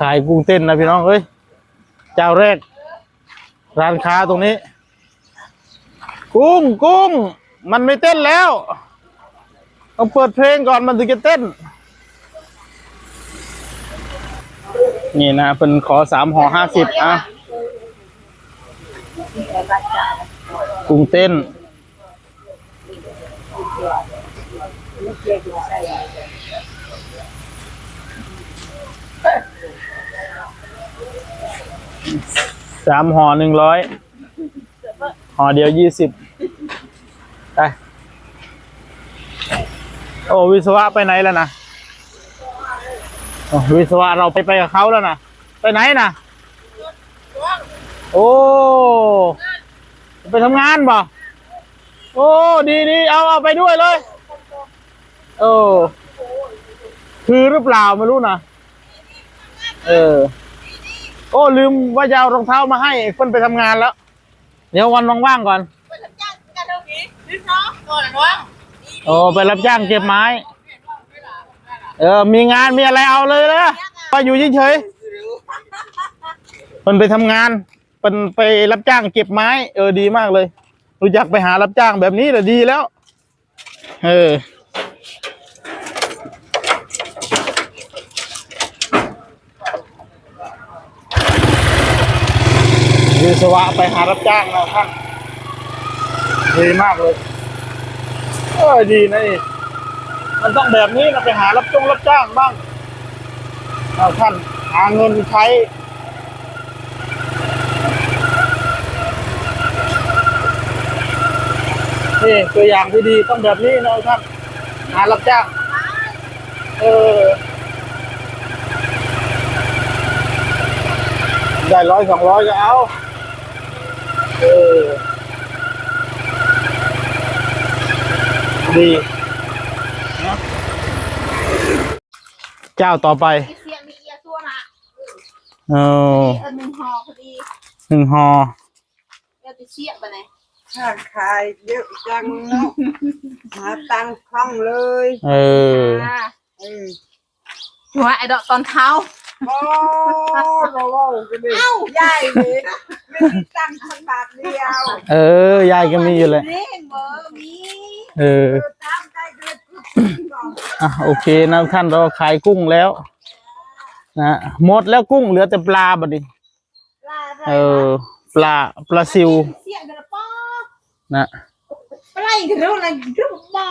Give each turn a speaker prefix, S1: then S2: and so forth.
S1: ขายกุ้งเต้นนะพี่น้องเอ้ยเจ้าแรก ร้านค้าตรงนี้ กุ้งกุ้ง มันไม่เต้นแล้วต้องเปิดเพลงก่อนมันถึงจะเต้น นี่นะเป็นขอสามห่อห้าสิบอะกุ้งเต้น สามห่อหนึ่งร้อยห่อเดียวยี่สิบไปโอ้วิศวะไปไหนแล้วนะโอ้วิศวะเราไปไปกับเขาแล้วนะไปไหนนะโอ้ไปทำงานบ่โอ้ดีดีเอาเอาไปด้วยเลย โอ้ คือหรือเปล่าไม่รู้นะเออ โอ้ลืมว่าจะเอารองเท้ามาให้เพิ่นไปทำงานแล้ว เดี๋ยววันว่างๆก่อน
S2: ไปทำจ้างกันตรงนี้นิดเนาะก่อนนะน้อง
S1: โอ้ไปรับจ้างเก็บไม้ เออ มีงานมีอะไรเอาเลยนะไปอยู่เฉยๆเพิ่นไปทำงานเพิ่นไปรับจ้างเก็บไม้ เออดีมากเลย รู้จักไปหารับจ้างแบบนี้แหละดีแล้ว เออ วิศวะไปหารับจ้างนะท่านดีมากเลยเออดีนะนี่มันต้องแบบนี้นะไปหารับจ้างรับจ้างบ้างเอาท่านหาเงินใช้นี่ตัวอย่างที่ดีต้องแบบนี้นะท่านหารับจ้าง เออ ได้ร้อยสองร้อยก็เอา เออ ดีนะเจ้าต่อไป
S2: มีเสียงมีเอียซัวนะ
S1: เออ
S2: เออหนึ่งห่อพอดี
S1: หนึ่งหอ
S2: เดี๋ยวจะเชี่ยไปไหน
S3: ถ้าขายเยอะจังเนาะหาตังค์คล่องเลย
S1: เออ
S2: อ่า
S3: เออ
S2: หัวไอ้ดอกตอนเท้า
S3: โอ้เราเล่ากันดิใหญ่เลย ไม่มีตังค์พันบาทเดียว
S1: เออ ยายก็มีอยู่เลย
S2: นี่เบอร์มี
S1: เออ
S3: เออตามใจเกิดขึ้นบอก
S1: อะโอเคนะท่านเราขายกุ้งแล้วนะหมดแล้วกุ้งเหลือแต่ปลาบัดนี้
S2: ลาอะไร
S1: เออ ปลาปลาซิว
S2: เสียงกันละป้อ
S1: นะ
S2: อะไรกันแล้วอะไรเรื่องบ้า